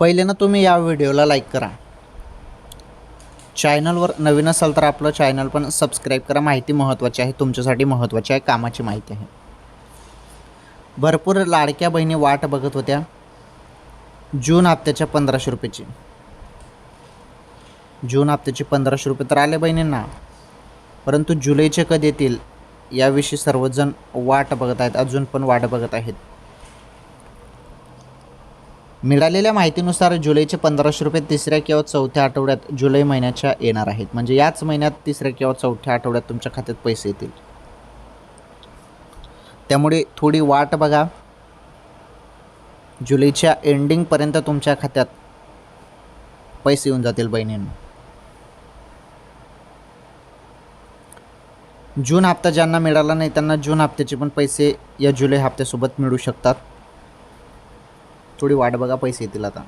पहिले ना तुम्ही या व्हिडिओला लाईक करा. चॅनलवर नवीन असाल तर आपलं चॅनल पण सबस्क्राईब करा. माहिती महत्त्वाची आहे तुमच्यासाठी महत्त्वाची आहे कामाची माहिती आहे. भरपूर लाडक्या बहिणी वाट बघत होत्या. जून हप्त्याच्या पंधराशे रुपयाची. जून हप्त्याचे पंधराशे रुपये तर आले बहिणींना. परंतु जुलैचे कधी येतील याविषयी सर्वजण वाट बघत आहेत अजून पण वाट बघत आहेत. मिळालेल्या माहितीनुसार जुलैचे पंधराशे रुपये तिसऱ्या किंवा चौथ्या आठवड्यात जुलै महिन्याच्या येणार आहेत. म्हणजे याच महिन्यात तिसऱ्या किंवा चौथ्या आठवड्यात तुमच्या खात्यात पैसे येतील. त्यामुळे थोडी वाट बघा. जुलैच्या एंडिंगपर्यंत तुमच्या खात्यात पैसे येऊन जातील बहिणींना. जून हप्ता ज्यांना मिळाला नाही त्यांना जून हप्त्याचे पण पैसे या जुलै हप्त्यासोबत मिळू शकतात. थोडी वाट बघा पैसे येतील आता.